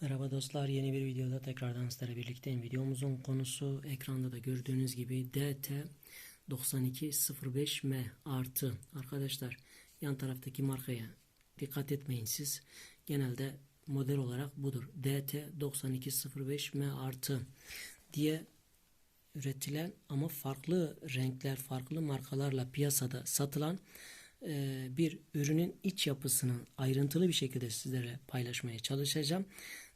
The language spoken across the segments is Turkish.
Merhaba dostlar yeni bir videoda tekrardan sizlerle birlikteyim. Videomuzun konusu ekranda da gördüğünüz gibi DT 9205M artı. Arkadaşlar yan taraftaki markaya dikkat etmeyin siz. Genelde model olarak budur. DT 9205M artı diye üretilen ama farklı renkler, farklı markalarla piyasada satılan e, bir ürünün iç yapısını ayrıntılı bir şekilde sizlere paylaşmaya çalışacağım.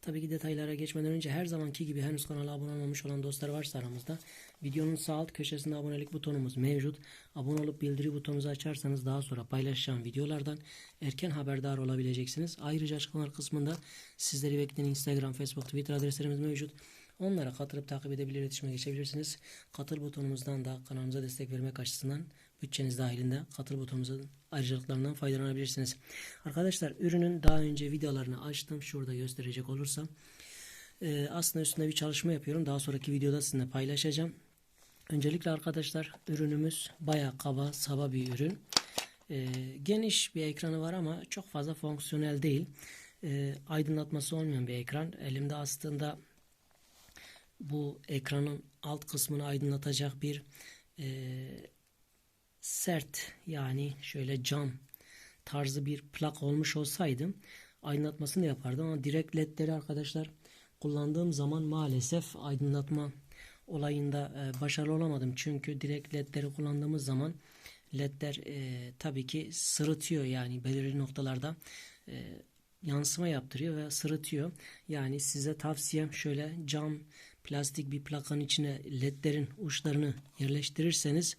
Tabii ki detaylara geçmeden önce her zamanki gibi henüz kanala abone olmamış olan dostlar varsa aramızda videonun sağ alt köşesinde abonelik butonumuz mevcut. Abone olup bildiri butonunuzu açarsanız daha sonra paylaşacağım videolardan erken haberdar olabileceksiniz. Ayrıca açıklamalar kısmında sizleri bekleyen Instagram, Facebook, Twitter adreslerimiz mevcut. Onlara katılıp takip edebilir, iletişime geçebilirsiniz. Katıl butonumuzdan da kanalımıza destek vermek açısından bütçeniz dahilinde katıl butonumuzun ayrıcalıklarından faydalanabilirsiniz. Arkadaşlar ürünün daha önce videolarını açtım. Şurada gösterecek olursam. Ee, aslında üstünde bir çalışma yapıyorum. Daha sonraki videoda sizinle paylaşacağım. Öncelikle arkadaşlar ürünümüz bayağı kaba, saba bir ürün. Ee, geniş bir ekranı var ama çok fazla fonksiyonel değil. Ee, aydınlatması olmayan bir ekran. Elimde aslında bu ekranın alt kısmını aydınlatacak bir e, sert yani şöyle cam tarzı bir plak olmuş olsaydım aydınlatmasını yapardım ama direkt ledleri arkadaşlar kullandığım zaman maalesef aydınlatma olayında e, başarılı olamadım. Çünkü direkt ledleri kullandığımız zaman ledler e, tabii ki sırıtıyor yani belirli noktalarda e, yansıma yaptırıyor ve sırıtıyor. Yani size tavsiyem şöyle cam plastik bir plakanın içine ledlerin uçlarını yerleştirirseniz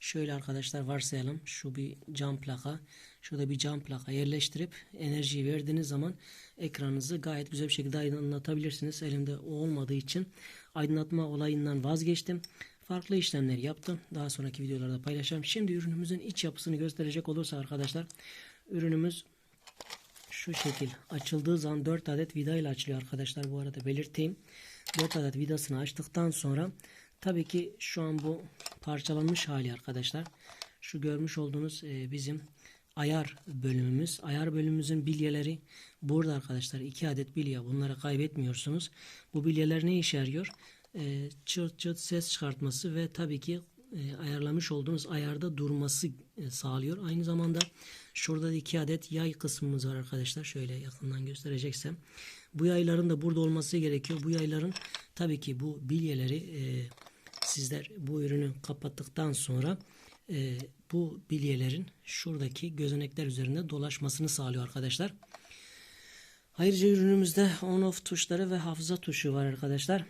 şöyle arkadaşlar varsayalım şu bir cam plaka şurada bir cam plaka yerleştirip enerjiyi verdiğiniz zaman ekranınızı gayet güzel bir şekilde aydınlatabilirsiniz. Elimde o olmadığı için aydınlatma olayından vazgeçtim. Farklı işlemler yaptım. Daha sonraki videolarda paylaşacağım. Şimdi ürünümüzün iç yapısını gösterecek olursa arkadaşlar ürünümüz şu şekil açıldığı zaman 4 adet vida ile açılıyor arkadaşlar bu arada belirteyim. 4 adet vidasını açtıktan sonra tabii ki şu an bu parçalanmış hali arkadaşlar. Şu görmüş olduğunuz e, bizim ayar bölümümüz. Ayar bölümümüzün bilyeleri burada arkadaşlar. 2 adet bilye bunları kaybetmiyorsunuz. Bu bilyeler ne işe yarıyor? E, çıt çıt ses çıkartması ve tabii ki e, ayarlamış olduğunuz ayarda durması sağlıyor. Aynı zamanda şurada da iki adet yay kısmımız var arkadaşlar. Şöyle yakından göstereceksem. Bu yayların da burada olması gerekiyor. Bu yayların tabii ki bu bilyeleri sizler bu ürünü kapattıktan sonra e, bu bilyelerin şuradaki gözenekler üzerinde dolaşmasını sağlıyor arkadaşlar. Ayrıca ürünümüzde on off tuşları ve hafıza tuşu var arkadaşlar.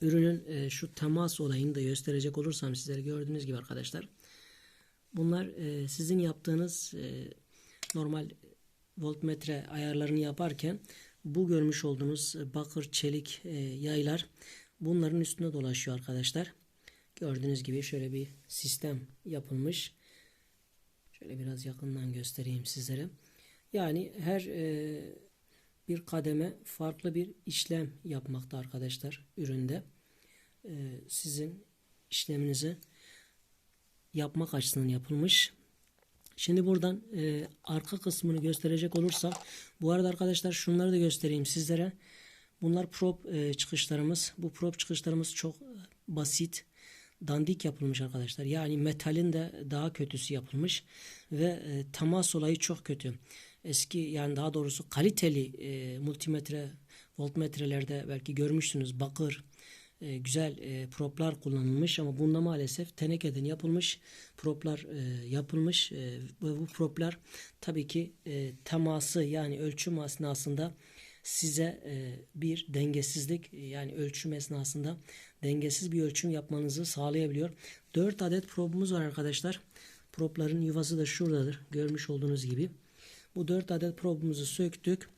Ürünün e, şu temas olayını da gösterecek olursam sizlere gördüğünüz gibi arkadaşlar. Bunlar e, sizin yaptığınız e, normal voltmetre ayarlarını yaparken bu görmüş olduğunuz bakır çelik e, yaylar bunların üstünde dolaşıyor arkadaşlar. Gördüğünüz gibi şöyle bir sistem yapılmış. Şöyle biraz yakından göstereyim sizlere. Yani her e, bir kademe farklı bir işlem yapmakta arkadaşlar üründe. E, sizin işleminizi yapmak açısından yapılmış. Şimdi buradan e, arka kısmını gösterecek olursak bu arada arkadaşlar şunları da göstereyim sizlere. Bunlar prop e, çıkışlarımız. Bu prop çıkışlarımız çok basit dandik yapılmış arkadaşlar. Yani metalin de daha kötüsü yapılmış ve e, temas olayı çok kötü. Eski yani daha doğrusu kaliteli e, multimetre voltmetrelerde belki görmüşsünüz bakır e, güzel e, proplar kullanılmış ama bunda maalesef tenekeden yapılmış proplar e, yapılmış e, ve bu proplar tabii ki e, teması yani ölçüm esnasında size e, bir dengesizlik yani ölçüm esnasında dengesiz bir ölçüm yapmanızı sağlayabiliyor. 4 adet probumuz var arkadaşlar. Propların yuvası da şuradadır. Görmüş olduğunuz gibi. Bu 4 adet probumuzu söktük.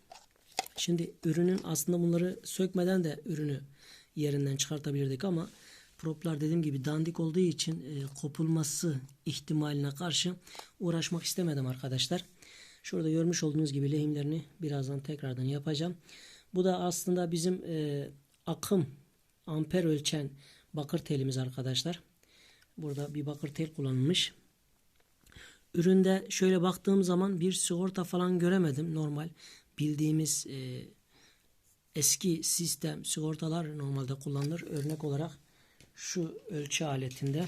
Şimdi ürünün aslında bunları sökmeden de ürünü yerinden çıkartabilirdik ama proplar dediğim gibi dandik olduğu için e, kopulması ihtimaline karşı uğraşmak istemedim arkadaşlar. Şurada görmüş olduğunuz gibi lehimlerini birazdan tekrardan yapacağım. Bu da aslında bizim e, akım amper ölçen bakır telimiz arkadaşlar. Burada bir bakır tel kullanılmış. Üründe şöyle baktığım zaman bir sigorta falan göremedim. Normal bildiğimiz e, eski sistem sigortalar normalde kullanılır. Örnek olarak şu ölçü aletinde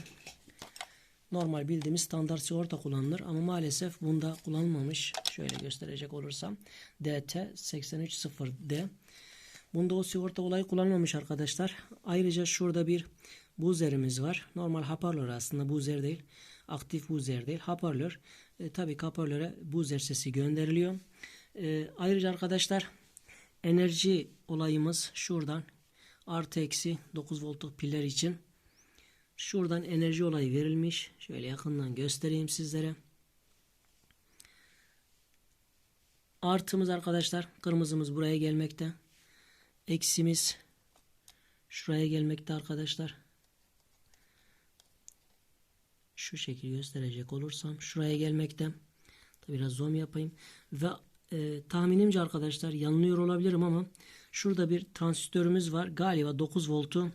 normal bildiğimiz standart sigorta kullanılır ama maalesef bunda kullanılmamış. Şöyle gösterecek olursam DT 830D. Bunda o sigorta olayı kullanılmamış arkadaşlar. Ayrıca şurada bir buzerimiz var. Normal hoparlör aslında buzer değil. Aktif buzer değil. Hoparlör. E, tabii hoparlöre buzer sesi gönderiliyor. E, ayrıca arkadaşlar enerji olayımız şuradan artı eksi 9 voltluk piller için şuradan enerji olayı verilmiş. Şöyle yakından göstereyim sizlere. Artımız arkadaşlar kırmızımız buraya gelmekte. Eksimiz şuraya gelmekte arkadaşlar. Şu şekil gösterecek olursam şuraya gelmekte. Tabi biraz zoom yapayım. Ve e, tahminimce arkadaşlar yanılıyor olabilirim ama şurada bir transistörümüz var. Galiba 9 voltu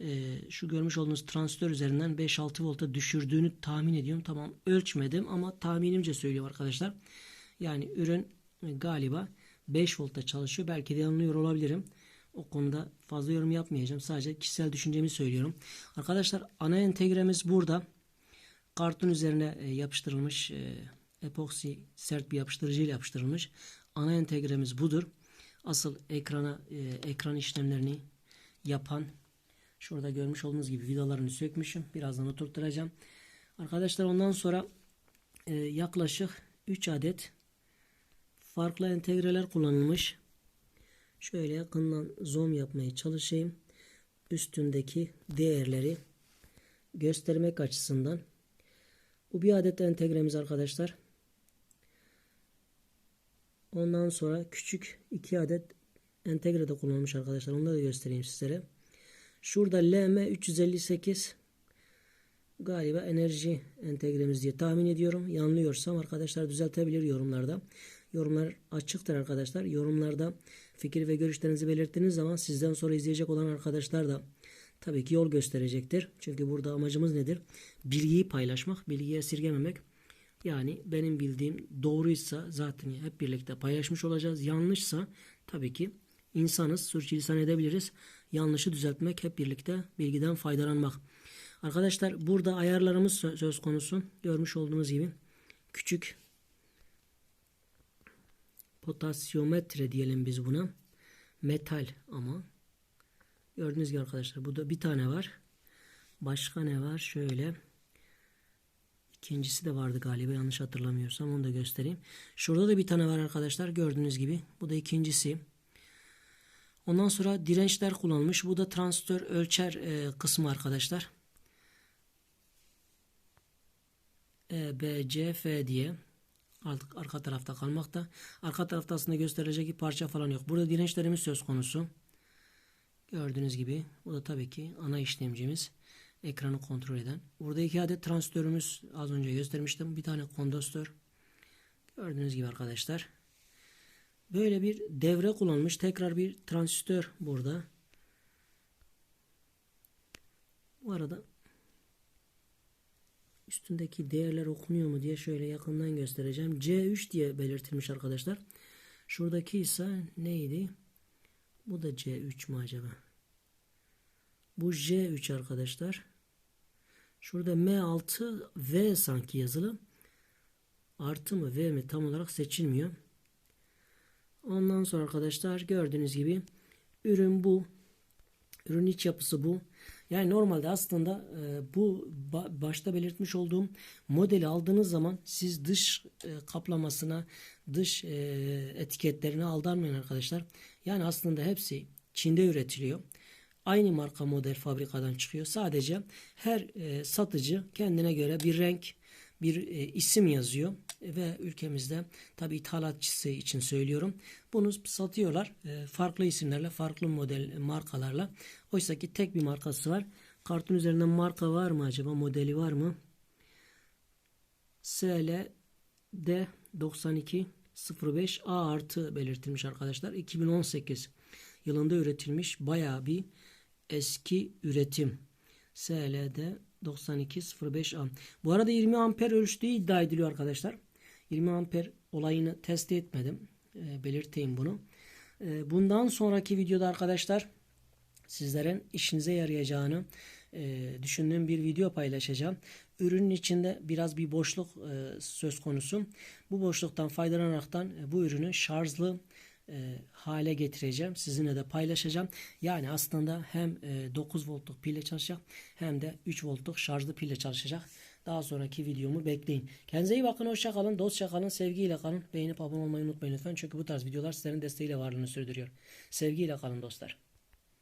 e, şu görmüş olduğunuz transistör üzerinden 5-6 volta düşürdüğünü tahmin ediyorum. Tamam ölçmedim ama tahminimce söylüyorum arkadaşlar. Yani ürün e, galiba 5 voltta çalışıyor. Belki de yanılıyor olabilirim. O konuda fazla yorum yapmayacağım. Sadece kişisel düşüncemi söylüyorum. Arkadaşlar ana entegremiz burada. Kartın üzerine e, yapıştırılmış e, epoksi sert bir yapıştırıcı ile yapıştırılmış. Ana entegremiz budur. Asıl ekrana ekran işlemlerini yapan şurada görmüş olduğunuz gibi vidalarını sökmüşüm. Birazdan oturtturacağım. Arkadaşlar ondan sonra yaklaşık 3 adet farklı entegreler kullanılmış. Şöyle yakından zoom yapmaya çalışayım. Üstündeki değerleri göstermek açısından. Bu bir adet entegremiz arkadaşlar. Ondan sonra küçük iki adet entegre de kullanılmış arkadaşlar. Onları da göstereyim sizlere. Şurada LM358 galiba enerji entegremiz diye tahmin ediyorum. Yanılıyorsam arkadaşlar düzeltebilir yorumlarda. Yorumlar açıktır arkadaşlar. Yorumlarda fikir ve görüşlerinizi belirttiğiniz zaman sizden sonra izleyecek olan arkadaşlar da tabii ki yol gösterecektir. Çünkü burada amacımız nedir? Bilgiyi paylaşmak, bilgiyi esirgememek. Yani benim bildiğim doğruysa zaten hep birlikte paylaşmış olacağız. Yanlışsa tabii ki insanız, sürçülisan edebiliriz. Yanlışı düzeltmek, hep birlikte bilgiden faydalanmak. Arkadaşlar burada ayarlarımız söz konusu. Görmüş olduğunuz gibi küçük potasyometre diyelim biz buna. Metal ama. Gördüğünüz gibi arkadaşlar burada bir tane var. Başka ne var? Şöyle. İkincisi de vardı galiba yanlış hatırlamıyorsam onu da göstereyim. Şurada da bir tane var arkadaşlar gördüğünüz gibi. Bu da ikincisi. Ondan sonra dirençler kullanılmış. Bu da transistör ölçer e, kısmı arkadaşlar. E, B, C, F diye artık arka tarafta kalmakta. Arka tarafta aslında gösterilecek bir parça falan yok. Burada dirençlerimiz söz konusu. Gördüğünüz gibi bu da tabii ki ana işlemcimiz. Ekranı kontrol eden. Burada iki adet transistörümüz az önce göstermiştim. Bir tane kondansatör. Gördüğünüz gibi arkadaşlar. Böyle bir devre kullanmış. Tekrar bir transistör burada. Bu arada üstündeki değerler okunuyor mu diye şöyle yakından göstereceğim. C3 diye belirtilmiş arkadaşlar. Şuradaki ise neydi? Bu da C3 mü acaba? Bu J3 arkadaşlar. Şurada M6 V sanki yazılı. Artı mı V mi tam olarak seçilmiyor. Ondan sonra arkadaşlar gördüğünüz gibi ürün bu. Ürün iç yapısı bu. Yani normalde aslında e, bu ba başta belirtmiş olduğum modeli aldığınız zaman siz dış e, kaplamasına, dış e, etiketlerine aldanmayın arkadaşlar. Yani aslında hepsi Çin'de üretiliyor. Aynı marka model fabrikadan çıkıyor. Sadece her e, satıcı kendine göre bir renk, bir isim yazıyor ve ülkemizde tabi ithalatçısı için söylüyorum. Bunu satıyorlar e, farklı isimlerle, farklı model markalarla. Oysa ki tek bir markası var. Kartın üzerinde marka var mı acaba? Modeli var mı? SLD 92 05 A artı belirtilmiş arkadaşlar. 2018 yılında üretilmiş bayağı bir eski üretim. SLD 9205A. Bu arada 20 amper ölçtüğü iddia ediliyor arkadaşlar. 20 amper olayını test etmedim. E, belirteyim bunu. E, bundan sonraki videoda arkadaşlar sizlerin işinize yarayacağını e, düşündüğüm bir video paylaşacağım. Ürünün içinde biraz bir boşluk e, söz konusu. Bu boşluktan faydalanaraktan e, bu ürünü şarjlı e, hale getireceğim. Sizinle de paylaşacağım. Yani aslında hem e, 9 voltluk pille çalışacak hem de 3 voltluk şarjlı pille çalışacak. Daha sonraki videomu bekleyin. Kendinize iyi bakın. Hoşça kalın. Dostça kalın. Sevgiyle kalın. Beğenip abone olmayı unutmayın lütfen. Çünkü bu tarz videolar sizlerin desteğiyle varlığını sürdürüyor. Sevgiyle kalın dostlar.